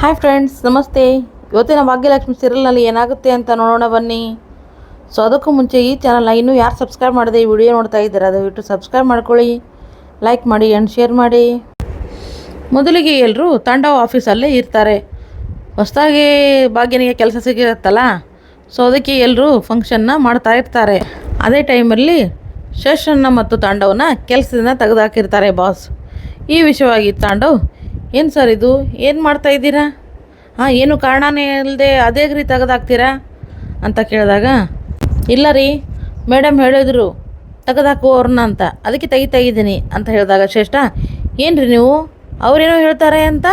Hi friends ನಮಸ್ತೆ. ಇವತ್ತಿನ ಭಾಗ್ಯಲಕ್ಷ್ಮಿ ಸೀರಿಯಲ್ನಲ್ಲಿ ಏನಾಗುತ್ತೆ ಅಂತ ನೋಡೋಣ ಬನ್ನಿ. ಸೊ ಅದಕ್ಕೂ ಮುಂಚೆ ಈ ಚಾನಲ್ನ ಇನ್ನೂ ಯಾರು ಸಬ್ಸ್ಕ್ರೈಬ್ ಮಾಡದೆ ಈ ವಿಡಿಯೋ ನೋಡ್ತಾ ಇದ್ದಾರೆ, ದಯವಿಟ್ಟು ಸಬ್ಸ್ಕ್ರೈಬ್ ಮಾಡ್ಕೊಳ್ಳಿ. ಲೈಕ್ ಮಾಡಿ ಆ್ಯಂಡ್ ಶೇರ್ ಮಾಡಿ. ಮೊದಲಿಗೆ ಎಲ್ಲರೂ ತಾಂಡವ ಆಫೀಸಲ್ಲೇ ಇರ್ತಾರೆ. ಹೊಸದಾಗಿ ಭಾಗ್ಯನಿಗೆ ಕೆಲಸ ಸಿಗುತ್ತಲ್ಲ ಸೊ ಅದಕ್ಕೆ ಎಲ್ಲರೂ ಫಂಕ್ಷನ್ನ ಮಾಡ್ತಾ ಇರ್ತಾರೆ. ಅದೇ ಟೈಮಲ್ಲಿ ಶೇಷನ್ನ ಮತ್ತು ತಾಂಡವನ್ನ ಕೆಲಸದಿಂದ ತೆಗೆದುಹಾಕಿರ್ತಾರೆ ಬಾಸ್ ಈ ವಿಷಯವಾಗಿ ತಾಂಡವ್ ಏನು ಸರ್ ಇದು? ಏನು ಮಾಡ್ತಾ ಇದ್ದೀರಾ? ಹಾಂ, ಏನು ಕಾರಣನೇ ಇಲ್ಲದೆ ಅದೇ ರೀ ತೆಗೆದಾಕ್ತೀರಾ ಅಂತ ಕೇಳಿದಾಗ, ಇಲ್ಲ ರೀ ಮೇಡಮ್ ಹೇಳಿದ್ರು, ತೆಗೆದಾಕು ಅವ್ರನ್ನ ಅಂತ. ಅದಕ್ಕೆ ತೆಗಿತಾ ಇದ್ದೀನಿ ಅಂತ ಹೇಳಿದಾಗ ಶ್ರೇಷ್ಠ ಏನು ರೀ ನೀವು? ಅವರೇನೋ ಹೇಳ್ತಾರೆ ಅಂತ?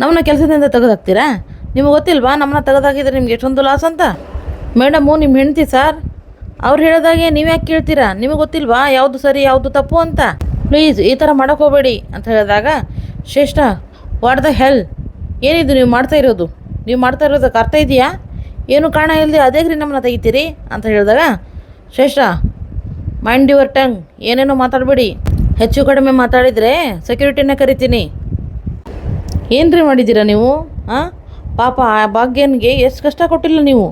ನಮ್ಮನ್ನ ಕೆಲಸದಿಂದ ತೆಗೆದಾಕ್ತೀರಾ? ನಿಮಗೆ ಗೊತ್ತಿಲ್ವಾ, ನಮ್ಮನ್ನ ತೆಗೆದಾಕಿದ್ರೆ ನಿಮ್ಗೆ ಎಷ್ಟೊಂದು ಲಾಸ್ ಅಂತ? ಮೇಡಮು ನಿಮ್ಮ ಹೆಂಡ್ತಿ ಸರ್, ಅವ್ರು ಹೇಳಿದಾಗೆ ನೀವು ಯಾಕೆ ಕೇಳ್ತೀರಾ? ನಿಮಗೆ ಗೊತ್ತಿಲ್ವಾ, ಯಾವುದು ಸರಿ, ಯಾವುದು ತಪ್ಪು ಅಂತ? ಪ್ಲೀಸ್ ಈ ಥರ ಮಾಡೋಕೆ ಹೋಗಬೇಡಿ ಅಂತ ಹೇಳಿದಾಗ ಶ್ರೇಷ್ಠ ವಾಟ್ ದ ಹೆಲ್ ಏನಿದು ನೀವು ಮಾಡ್ತಾ ಇರೋದು? ನೀವು ಮಾಡ್ತಾ ಇರೋದಕ್ಕೆ ಅರ್ಥ ಇದೆಯಾ? ಏನು ಕಾರಣ ಇಲ್ಲದೆ ಅದೇ ರೀ ನಮ್ಮನ್ನ ತೆಗಿತೀರಿ ಅಂತ ಹೇಳಿದಾಗ, ಶ್ರೇಷ್ಠ ಮೈಂಡ್ ಯುವರ್ ಟಂಗ್ ಏನೇನೋ ಮಾತಾಡಬೇಡಿ. ಹೆಚ್ಚು ಕಡಿಮೆ ಮಾತಾಡಿದರೆ ಸೆಕ್ಯೂರಿಟಿನ ಕರಿತೀನಿ. ಏನು ರೀ ಮಾಡಿದ್ದೀರಾ ನೀವು? ಹಾಂ ಪಾಪ ಆ ಭಾಗ್ಯನಿಗೆ ಎಷ್ಟು ಕಷ್ಟ ಕೊಟ್ಟಿಲ್ಲ ನೀವು.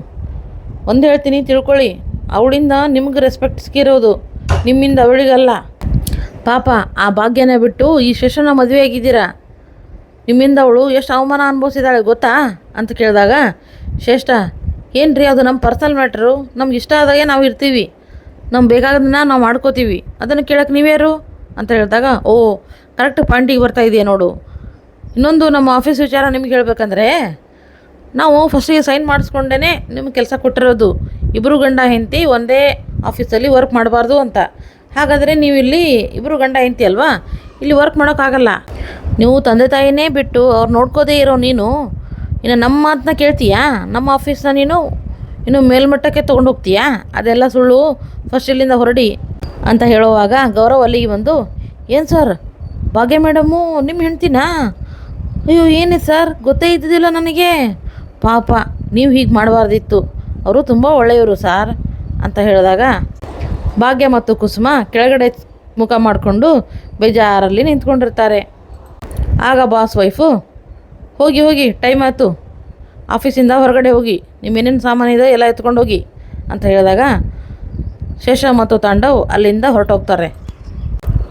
ಒಂದು ಹೇಳ್ತೀನಿ, ತಿಳ್ಕೊಳ್ಳಿ. ಅವಳಿಂದ ನಿಮ್ಗೆ ರೆಸ್ಪೆಕ್ಟ್ ಸಿಕ್ಕಿರೋದು. ನಿಮ್ಮಿಂದ ಅವಳಿಗಲ್ಲ. ಪಾಪ, ಆ ಭಾಗ್ಯನ ಬಿಟ್ಟು ಈ ಶಿಷ್ಯನ ಮದುವೆ ಆಗಿದ್ದೀರಾ? ನಿಮ್ಮಿಂದ ಅವಳು ಎಷ್ಟು ಅವಮಾನ ಅನುಭವಿಸಿದಾಳೆ ಗೊತ್ತಾ? ಅಂತ ಕೇಳಿದಾಗ, ಶ್ರೇಷ್ಠ ಏನು ರೀ ಅದು ನಮ್ಮ ಪರ್ಸನಲ್ ಮ್ಯಾಟ್ರು ನಮ್ಗೆ ಇಷ್ಟ ಆದಾಗೆ ನಾವು ಇರ್ತೀವಿ. ನಮ್ಗೆ ಬೇಕಾಗೋದನ್ನ ನಾವು ಮಾಡ್ಕೋತೀವಿ. ಅದನ್ನು ಕೇಳಕ್ಕೆ ನೀವ್ಯಾರು ಅಂತ ಹೇಳಿದಾಗ, ಓ ಕರೆಕ್ಟ್ ಪಾಯಿಂಟಿಗೆ ಬರ್ತಾ ಇದೆಯಾ ನೋಡು. ಇನ್ನೊಂದು ನಮ್ಮ ಆಫೀಸ್ ವಿಚಾರ ನಿಮ್ಗೆ ಹೇಳ್ಬೇಕಂದ್ರೆ, ನಾವು ಫಸ್ಟಿಗೆ ಸೈನ್ ಮಾಡಿಸ್ಕೊಂಡೇ ನಿಮ್ಗೆ ಕೆಲಸ ಕೊಟ್ಟಿರೋದು. ಇಬ್ಬರು ಗಂಡ ಹೆಂಡತಿ ಒಂದೇ ಆಫೀಸಲ್ಲಿ ವರ್ಕ್ ಮಾಡಬಾರ್ದು ಅಂತ. ಹಾಗಾದರೆ ನೀವು ಇಲ್ಲಿ ಇಬ್ಬರು ಗಂಡ ಹೆಂಡತಿ ಅಲ್ವಾ? ಇಲ್ಲಿ ವರ್ಕ್ ಮಾಡೋಕ್ಕಾಗಲ್ಲ ನೀವು ತಂದೆ ತಾಯಿನೇ ಬಿಟ್ಟು ಅವ್ರು ನೋಡ್ಕೋದೇ ಇರೋ ನೀನು, ಇನ್ನು ನಮ್ಮ ಮಾತನ್ನ ಕೇಳ್ತೀಯಾ? ನಮ್ಮ ಆಫೀಸ್ನ ನೀನು ಇನ್ನು ಮೇಲ್ಮಟ್ಟಕ್ಕೆ ತೊಗೊಂಡು ಹೋಗ್ತೀಯಾ? ಅದೆಲ್ಲ ಸುಳ್ಳು ಫಸ್ಟ್ ಇಲ್ಲಿಂದ ಹೊರಡಿ ಅಂತ ಹೇಳುವಾಗ ಗೌರವ್ ಅಲ್ಲಿಗೆ ಬಂದು, ಏನು ಸರ್ ಭಾಗ್ಯ ಮೇಡಮು ನಿಮ್ಮ ಹೆಂಡ್ತಿನಾ? ಅಯ್ಯೋ, ಏನೇ ಸರ್ ಗೊತ್ತೇ ಇದ್ದಿದ್ದಿಲ್ಲ ನನಗೆ. ಪಾಪ, ನೀವು ಹೀಗೆ ಮಾಡಬಾರ್ದಿತ್ತು. ಅವರು ತುಂಬ ಒಳ್ಳೆಯವರು ಸಾರ್ ಅಂತ ಹೇಳಿದಾಗ ಭಾಗ್ಯ ಮತ್ತು ಕುಸುಮ ಕೆಳಗಡೆ ಮುಖ ಮಾಡಿಕೊಂಡು ಬೇಜಾರಲ್ಲಿ ನಿಂತ್ಕೊಂಡಿರ್ತಾರೆ. ಆಗ ಬಾಸ್ ವೈಫು ಹೋಗಿ ಹೋಗಿ ಟೈಮ್ ಆಯಿತು. ಆಫೀಸಿಂದ ಹೊರಗಡೆ ಹೋಗಿ, ನಿಮ್ಮೇನೇನು ಇದೆ ಎಲ್ಲ ಎತ್ಕೊಂಡು ಹೋಗಿ ಅಂತ ಹೇಳಿದಾಗ ಶೇಷ ಮತ್ತು ತಾಂಡವ್ ಅಲ್ಲಿಂದ ಹೊರಟೋಗ್ತಾರೆ.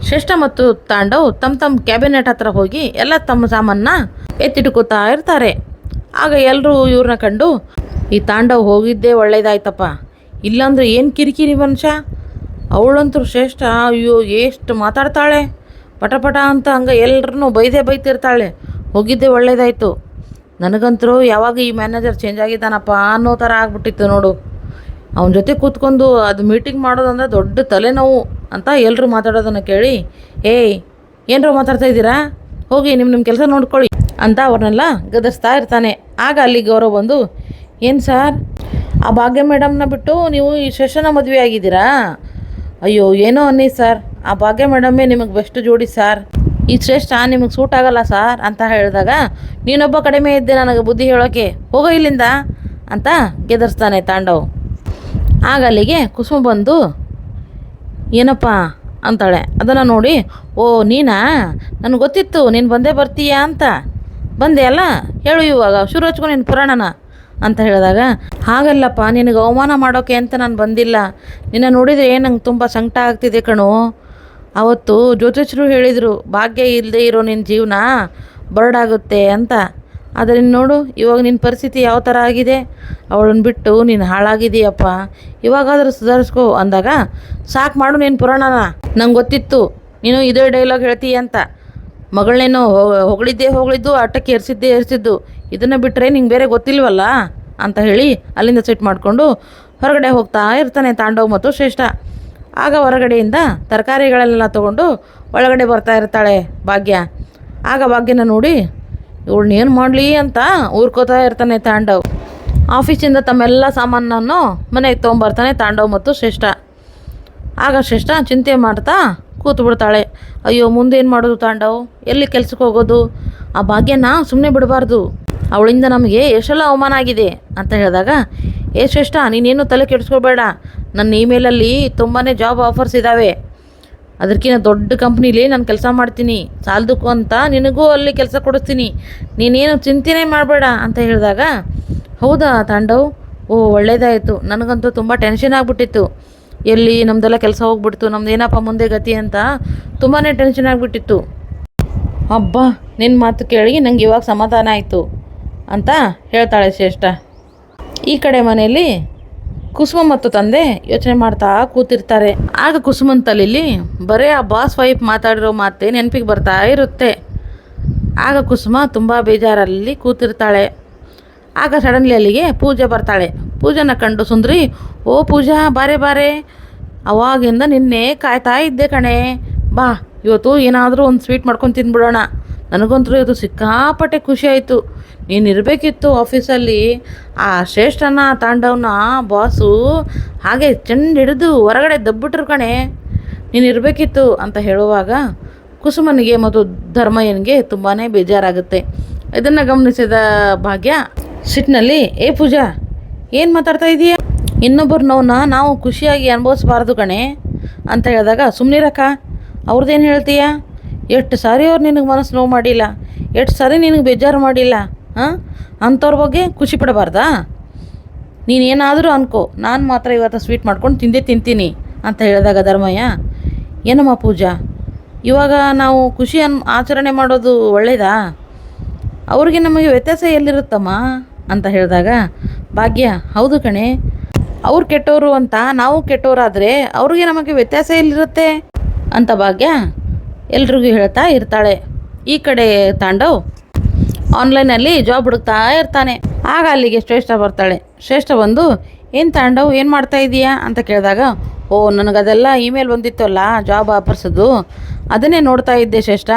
ಶ್ರೇಷ್ಠ ಮತ್ತು ತಾಂಡವ್ ತಮ್ಮ ತಮ್ಮ ಕ್ಯಾಬಿನೆಟ್ ಹತ್ರ ಹೋಗಿ ಎಲ್ಲ ತಮ್ಮ ಸಾಮಾನ ಎತ್ತಿಟ್ಕೋತಾ ಇರ್ತಾರೆ. ಆಗ ಎಲ್ಲರೂ ಇವ್ರನ್ನ ಕಂಡು, ಈ ತಾಂಡವ್ ಹೋಗಿದ್ದೇ ಒಳ್ಳೇದಾಯ್ತಪ್ಪ. ಇಲ್ಲಾಂದ್ರೆ ಏನು ಕಿರಿಕಿರಿ ಮನುಷ್ಯ? ಅವಳಂತೂ ಶ್ರೇಷ್ಠ. ಅಯ್ಯೋ, ಎಷ್ಟು ಮಾತಾಡ್ತಾಳೆ. ಪಟಪಟ ಪಟ ಅಂತ ಹಂಗೆ ಎಲ್ಲರನ್ನೂ ಬೈದೇ ಬೈತಿರ್ತಾಳೆ. ಹೋಗಿದ್ದೆ ಒಳ್ಳೇದಾಯಿತು. ನನಗಂತರೂ ಯಾವಾಗ ಈ ಮ್ಯಾನೇಜರ್ ಚೇಂಜ್ ಆಗಿದ್ದಾನಪ್ಪ ಅನ್ನೋ ಥರ ಆಗ್ಬಿಟ್ಟಿತ್ತು ನೋಡು. ಅವನ ಜೊತೆ ಕೂತ್ಕೊಂಡು ಅದು ಮೀಟಿಂಗ್ ಮಾಡೋದಂದ್ರೆ ದೊಡ್ಡ ತಲೆನೋವು ಅಂತ ಎಲ್ಲರೂ ಮಾತಾಡೋದನ್ನು ಕೇಳಿ, ಏಯ್, ಏನರ ಮಾತಾಡ್ತಾ ಇದ್ದೀರಾ? ಹೋಗಿ ನಿಮ್ಮ ನಿಮ್ಮ ಕೆಲಸ ನೋಡ್ಕೊಳ್ಳಿ ಅಂತ ಅವ್ರನ್ನೆಲ್ಲ ಗದರ್ಸ್ತಾ ಇರ್ತಾನೆ. ಆಗ ಅಲ್ಲಿ ಗೌರವ್ ಬಂದು, ಏನು ಸರ್? ಆ ಭಾಗ್ಯ ಮೇಡಮ್ನ ಬಿಟ್ಟು ನೀವು ಈ ಶೇಷನ ಮದುವೆ ಆಗಿದ್ದೀರಾ? ಅಯ್ಯೋ, ಏನೋ ಅನ್ನಿ ಸರ್. ಆ ಭಾಗ್ಯ ಮೇಡಮ್ಮೇ ನಿಮಗೆ ಬೆಸ್ಟ್ ಜೋಡಿ ಸರ್. ಈ ಶ್ರೇಷ್ಠ ನಿಮಗೆ ಸೂಟ್ ಆಗಲ್ಲ ಸರ್ ಅಂತ ಹೇಳಿದಾಗ, ನೀನೊಬ್ಬ ಕಡಿಮೆ ಇದ್ದೆ ನನಗೆ ಬುದ್ಧಿ ಹೇಳೋಕೆ ಹೋಗೋ ಇಲ್ಲಿಂದ ಅಂತ ಗೆದರ್ಸ್ತಾನೆ ತಾಂಡವ್. ಆಗ ಅಲ್ಲಿಗೆ ಕುಸುಮ ಬಂದು, ಏನಪ್ಪ ಅಂತಾಳೆ. ಅದನ್ನು ನೋಡಿ, ಓ, ನೀನಾ? ನನಗೆ ಗೊತ್ತಿತ್ತು, ನೀನು ಬಂದೇ ಬರ್ತೀಯಾ ಅಂತ. ಬಂದೆ ಅಲ್ಲ? ಹೇಳು ಇವಾಗ, ಶುರು ಹಚ್ಕೊ ನಿನ್ನ ಪುರಾಣನ. ಅಂತ ಹೇಳಿದಾಗ, ಹಾಗಲ್ಲಪ್ಪ, ನಿನಗೆ ಅವಮಾನ ಮಾಡೋಕೆ ಅಂತ ನಾನು ಬಂದಿಲ್ಲ. ನಿನ್ನ ನೋಡಿದರೆ ನಂಗೆ ತುಂಬ ಸಂಕಟ ಆಗ್ತಿದೆ ಕಣು. ಅವತ್ತು ಜ್ಯೋತಿಷರು ಹೇಳಿದರು, ಭಾಗ್ಯ ಇಲ್ಲದೆ ಇರೋ ನಿನ್ನ ಜೀವನ ಬರಡಾಗುತ್ತೆ ಅಂತ. ಆದರೆ ನೋಡು, ಇವಾಗ ನಿನ್ನ ಪರಿಸ್ಥಿತಿ ಯಾವ ಥರ ಆಗಿದೆ. ಅವಳನ್ನ ಬಿಟ್ಟು ನೀನು ಹಾಳಾಗಿದೆಯಪ್ಪ ಇವಾಗಾದರೂ ಸುಧಾರಿಸ್ಕೋ ಅಂದಾಗ, ಸಾಕು ಮಾಡು ನೀನು ಪುರಾಣನ. ನಂಗೆ ಗೊತ್ತಿತ್ತು, ನೀನು ಇದೇ ಡೈಲಾಗ್ ಹೇಳ್ತೀಯ ಅಂತ. ಮಗಳನ್ನೇನೋ ಹೊಗಳಿದ್ದೇ ಹೊಗಳಿದ್ದು, ಆಟಕ್ಕೆ ಎರಿಸಿದ್ದೇ ಏರ್ಸಿದ್ದು. ಇದನ್ನು ಬಿಟ್ಟರೆ ನಿಂಗೆ ಬೇರೆ ಗೊತ್ತಿಲ್ವಲ್ಲ ಅಂತ ಹೇಳಿ ಅಲ್ಲಿಂದ ಸೆಟ್ ಮಾಡಿಕೊಂಡು ಹೊರಗಡೆ ಹೋಗ್ತಾ ಇರ್ತಾನೆ ತಾಂಡವ್ ಮತ್ತು ಶ್ರೇಷ್ಠ. ಆಗ ಹೊರಗಡೆಯಿಂದ ತರಕಾರಿಗಳೆಲ್ಲ ತೊಗೊಂಡು ಒಳಗಡೆ ಬರ್ತಾ ಇರ್ತಾಳೆ ಭಾಗ್ಯ. ಆಗ ಭಾಗ್ಯನ ನೋಡಿ ಏನು ಮಾಡಲಿ ಅಂತ ಊರ್ಕೋತಾ ಇರ್ತಾನೆ ತಾಂಡವ್. ಆಫೀಸಿಂದ ತಮ್ಮೆಲ್ಲ ಸಾಮಾನನ್ನು ಮನೆಗೆ ತೊಗೊಂಬರ್ತಾನೆ ತಾಂಡವ್ ಮತ್ತು ಶ್ರೇಷ್ಠ. ಆಗ ಶ್ರೇಷ್ಠ ಚಿಂತೆ ಮಾಡ್ತಾ ಕೂತು ಬಿಡ್ತಾಳೆ ಅಯ್ಯೋ, ಮುಂದೇನು ಮಾಡೋದು ತಾಂಡವ್? ಎಲ್ಲಿ ಕೆಲ್ಸಕ್ಕೆ ಹೋಗೋದು? ಆ ಭಾಗ್ಯನ ಸುಮ್ಮನೆ ಬಿಡಬಾರ್ದು. ಅವಳಿಂದ ನಮಗೆ ಎಷ್ಟೆಲ್ಲ ಅವಮಾನ ಆಗಿದೆ ಅಂತ ಹೇಳಿದಾಗ ಶ್ರೇಷ್ಠ, ನೀನೇನು ತಲೆ ಕೆಡಿಸ್ಕೋಬೇಡ. ನನ್ನ ಇಮೇಲಲ್ಲಿ ತುಂಬಾ ಜಾಬ್ ಆಫರ್ಸ್ ಇದ್ದಾವೆ ಅದಕ್ಕಿಂತ ದೊಡ್ಡ ಕಂಪ್ನೀಲಿ ನಾನು ಕೆಲಸ ಮಾಡ್ತೀನಿ. ಸಾಲದಕ್ಕೂ ಅಂತ ನಿನಗೂ ಅಲ್ಲಿ ಕೆಲಸ ಕೊಡಿಸ್ತೀನಿ. ನೀನೇನು ಚಿಂತೆನೇ ಮಾಡಬೇಡ. ಅಂತ ಹೇಳಿದಾಗ, ಹೌದಾ ತಾಂಡವ್? ಓ, ಒಳ್ಳೇದಾಯಿತು. ನನಗಂತೂ ತುಂಬ ಟೆನ್ಷನ್ ಆಗಿಬಿಟ್ಟಿತ್ತು. ಎಲ್ಲಿ ನಮ್ಮದೆಲ್ಲ ಕೆಲಸ ಹೋಗ್ಬಿಡ್ತು, ನಮ್ದು ಏನಪ್ಪ ಮುಂದೆ ಗತಿ ಅಂತ ತುಂಬಾ ಟೆನ್ಷನ್ ಆಗಿಬಿಟ್ಟಿತ್ತು. ಅಬ್ಬಾ ನಿನ್ನ ಮಾತು ಕೇಳಿ ನಂಗೆ ಇವಾಗ ಸಮಾಧಾನ ಆಯಿತು. ಅಂತ ಹೇಳ್ತಾಳೆ ಶ್ರೇಷ್ಠ. ಈ ಕಡೆ ಮನೆಯಲ್ಲಿ ಕುಸುಮ ಮತ್ತು ತಂದೆ ಯೋಚನೆ ಮಾಡ್ತಾ ಕೂತಿರ್ತಾರೆ. ಆಗ ಕುಸುಮನ ತಲೆಯಲ್ಲಿ ಬರೀ ಆ ಬಾಸ್ ವೈಫ್ ಮಾತಾಡಿರೋ ಮಾತೇ ನೆನಪಿಗೆ ಬರ್ತಾ ಇರುತ್ತೆ. ಆಗ ಕುಸುಮ ತುಂಬ ಬೇಜಾರಲ್ಲಿ ಕೂತಿರ್ತಾಳೆ. ಆಗ ಸಡನ್ಲಿ ಅಲ್ಲಿಗೆ ಪೂಜೆ ಬರ್ತಾಳೆ. ಪೂಜೆನ ಕಂಡು ಸುಂದ್ರಿ, ಓ ಪೂಜಾ, ಬಾರೆ ಬಾರೆ. ಅವಾಗಿಂದ ನಿನ್ನೆ ಕಾಯ್ತಾ ಇದ್ದೆ ಕಣೆ. ಬಾ, ಇವತ್ತು ಏನಾದರೂ ಒಂದು ಸ್ವೀಟ್ ಮಾಡ್ಕೊಂಡು ತಿಂದ್ಬಿಡೋಣ ನನಗಂತೂ ಇದು ಸಿಕ್ಕಾಪಟ್ಟೆ ಖುಷಿ ಆಯಿತು. ನೀನು ಇರಬೇಕಿತ್ತು ಆಫೀಸಲ್ಲಿ. ಆ ಶ್ರೇಷ್ಠನ, ತಾಂಡವನ ಬಾಸು ಹಾಗೆ ಚೆಂಡು ಹಿಡಿದು ಹೊರಗಡೆ ದಬ್ಬಿಟ್ರು ಕಣೆ. ನೀನು ಇರಬೇಕಿತ್ತು ಅಂತ ಹೇಳುವಾಗ ಕುಸುಮನಿಗೆ ಮತ್ತು ಧರ್ಮಯ್ಯನಿಗೆ ತುಂಬಾ ಬೇಜಾರಾಗುತ್ತೆ. ಇದನ್ನು ಗಮನಿಸಿದ ಭಾಗ್ಯ ಸಿಟ್ಟಿನಲ್ಲಿ ಏ ಪೂಜಾ, ಏನು ಮಾತಾಡ್ತಾ ಇದೀಯ? ಇನ್ನೊಬ್ಬರ ನೋವನ್ನ ನಾವು ಖುಷಿಯಾಗಿ ಅನುಭವಿಸ್ಬಾರ್ದು ಕಣೆ, ಅಂತ ಹೇಳಿದಾಗ ಸುಮ್ಮನಿರಕ್ಕ ಅವ್ರದ್ದೇನು ಹೇಳ್ತೀಯ? ಎಷ್ಟು ಸಾರಿ ಅವ್ರು ನಿನಗೆ ಮನಸ್ಸು ನೋವು ಮಾಡಿಲ್ಲ? ಎಷ್ಟು ಸಾರಿ ನಿನಗೆ ಬೇಜಾರು ಮಾಡಿಲ್ಲ? ಹಾಂ? ಅಂಥವ್ರ ಬಗ್ಗೆ ಖುಷಿ ಪಡಬಾರ್ದಾ? ನೀನೇನಾದರೂ ಅನ್ಕೋ. ನಾನು ಮಾತ್ರ ಇವತ್ತು ಸ್ವೀಟ್ ಮಾಡ್ಕೊಂಡು ತಿಂದೇ ತಿಂತೀನಿ ಅಂತ ಹೇಳಿದಾಗ ಧರ್ಮಯ್ಯ, ಏನಮ್ಮ ಪೂಜಾ? ಇವಾಗ ನಾವು ಖುಷಿ ಅನ್, ಆಚರಣೆ ಮಾಡೋದು ಒಳ್ಳೆಯದಾ ಅವ್ರಿಗೆ ನಮಗೆ ವ್ಯತ್ಯಾಸ ಎಲ್ಲಿರುತ್ತಮ್ಮ? ಅಂತ ಹೇಳಿದಾಗ, ಭಾಗ್ಯ, ಹೌದು ಕಣೆ. ಅವ್ರು ಕೆಟ್ಟವರು ಅಂತ ನಾವು ಕೆಟ್ಟವರಾದರೆ ಅವ್ರಿಗೆ ನಮಗೆ ವ್ಯತ್ಯಾಸ ಎಲ್ಲಿರುತ್ತೆ? ಅಂತ ಭಾಗ್ಯ ಎಲ್ರಿಗೂ ಹೇಳ್ತಾ ಇರ್ತಾಳೆ. ಈ ಕಡೆ ತಾಂಡವ್ ಆನ್ಲೈನಲ್ಲಿ ಜಾಬ್ ಹುಡುಕ್ತಾ ಇರ್ತಾನೆ. ಆಗ ಅಲ್ಲಿಗೆ ಶ್ರೇಷ್ಠ ಬರ್ತಾಳೆ. ಶ್ರೇಷ್ಠ ಬಂದು, ಏನು ತಾಂಡವ್, ಏನು ಮಾಡ್ತಾ ಇದೀಯಾ? ಅಂತ ಕೇಳಿದಾಗ, ಓ, ನನಗದೆಲ್ಲ ಇಮೇಲ್ ಬಂದಿತ್ತಲ್ಲ, ಜಾಬ್ ಆಫರ್ಸದು ಅದನ್ನೇ ನೋಡ್ತಾ ಇದ್ದೆ ಶ್ರೇಷ್ಠ.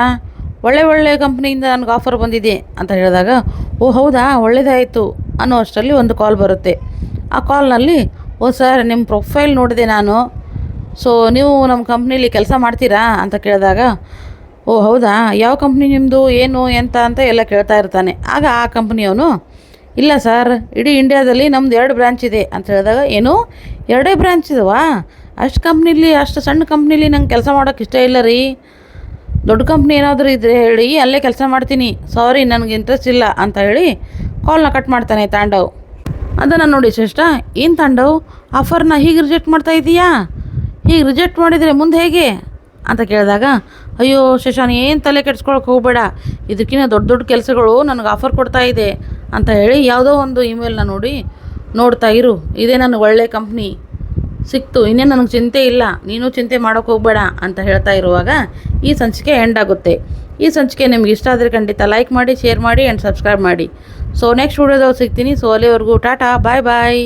ಒಳ್ಳೆ ಒಳ್ಳೆ ಕಂಪ್ನಿಯಿಂದ ನನಗೆ ಆಫರ್ ಬಂದಿದೆ. ಅಂತ ಹೇಳಿದಾಗ, ಓ, ಹೌದಾ? ಒಳ್ಳೆಯದಾಯಿತು ಅನ್ನೋ ಅಷ್ಟರಲ್ಲಿ ಒಂದು ಕಾಲ್ ಬರುತ್ತೆ. ಆ ಕಾಲ್ನಲ್ಲಿ, ಓ, ಸರ್ ನಿಮ್ಮ ಪ್ರೊಫೈಲ್ ನೋಡಿದೆ ನಾನು. ಸೊ ನೀವು ನಮ್ಮ ಕಂಪ್ನೀಲಿ ಕೆಲಸ ಮಾಡ್ತೀರಾ ಅಂತ ಕೇಳಿದಾಗ, ಓ, ಹೌದಾ? ಯಾವ ಕಂಪ್ನಿ ನಿಮ್ಮದು ಏನು, ಎಂತ ಅಂತ ಎಲ್ಲ ಕೇಳ್ತಾ ಇರ್ತಾನೆ. ಆಗ ಆ ಕಂಪ್ನಿಯವನು ಇಲ್ಲ ಸರ್ ಇಡೀ ಇಂಡಿಯಾದಲ್ಲಿ ನಮ್ದು ಎರಡು ಬ್ರ್ಯಾಂಚ್ ಇದೆ ಅಂತ ಹೇಳಿದಾಗ, ಏನು? ಎರಡೇ ಬ್ರ್ಯಾಂಚ್ ಇದಾವಾ? ಅಷ್ಟು ಕಂಪ್ನಿಲಿ ಅಷ್ಟು ಸಣ್ಣ ಕಂಪ್ನಿಲಿ ನಂಗೆ ಕೆಲಸ ಮಾಡೋಕ್ಕೆ ಇಷ್ಟ ಇಲ್ಲ ರೀ. ದೊಡ್ಡ ಕಂಪ್ನಿ ಏನಾದರೂ ಇದ್ರೆ ಹೇಳಿ, ಅಲ್ಲೇ ಕೆಲಸ ಮಾಡ್ತೀನಿ. ಸಾರಿ ನನಗೆ ಇಂಟ್ರೆಸ್ಟ್ ಇಲ್ಲ ಅಂತ ಹೇಳಿ ಕಾಲ್ನ ಕಟ್ ಮಾಡ್ತಾನೆ ತಾಂಡವ್. ಅದನ್ನು ನೋಡಿ ಶ್ರೇಷ್ಠ, ಏನು ತಾಂಡವ್? ಆಫರ್ನ ಹೀಗೆ ರಿಜೆಕ್ಟ್ ಮಾಡ್ತಾ ಇದೀಯಾ? ಹೀಗೆ ರಿಜೆಕ್ಟ್ ಮಾಡಿದರೆ ಮುಂದೆ ಹೇಗೆ? ಅಂತ ಕೇಳಿದಾಗ, ಅಯ್ಯೋ ಶಶಾನ್, ಏನು ತಲೆ ಕೆಡ್ಸ್ಕೊಳಕ್ಕೆ ಹೋಗಬೇಡ. ಇದಕ್ಕಿಂತ ದೊಡ್ಡ ದೊಡ್ಡ ಕೆಲಸಗಳು ನನಗೆ ಆಫರ್ ಕೊಡ್ತಾ ಇದೆ. ಅಂತ ಹೇಳಿ ಯಾವುದೋ ಒಂದು ಇಮೇಲ್ನ ನೋಡಿ, ನೋಡ್ತಾ ಇರು, ಇದೇ ನನಗೆ ಒಳ್ಳೆ ಕಂಪ್ನಿ ಸಿಕ್ತು, ಇನ್ನೇನು ನನಗೆ ಚಿಂತೆ ಇಲ್ಲ. ನೀನು ಚಿಂತೆ ಮಾಡೋಕೆ ಹೋಗಬೇಡ. ಅಂತ ಹೇಳ್ತಾ ಇರುವಾಗ ಈ ಸಂಚಿಕೆ ಎಂಡ್ ಆಗುತ್ತೆ. ಈ ಸಂಚಿಕೆ ನಿಮ್ಗೆ ಇಷ್ಟ ಆದರೆ ಖಂಡಿತ ಲೈಕ್ ಮಾಡಿ ಶೇರ್ ಮಾಡಿ ಆ್ಯಂಡ್ ಸಬ್ಸ್ಕ್ರೈಬ್ ಮಾಡಿ. ಸೊ ನೆಕ್ಸ್ಟ್ ವಿಡಿಯೋದಲ್ಲಿ ಸಿಗ್ತೀನಿ. ಸೊ ಅಲ್ಲಿವರೆಗೂ ಟಾಟಾ ಬಾಯ್ ಬಾಯ್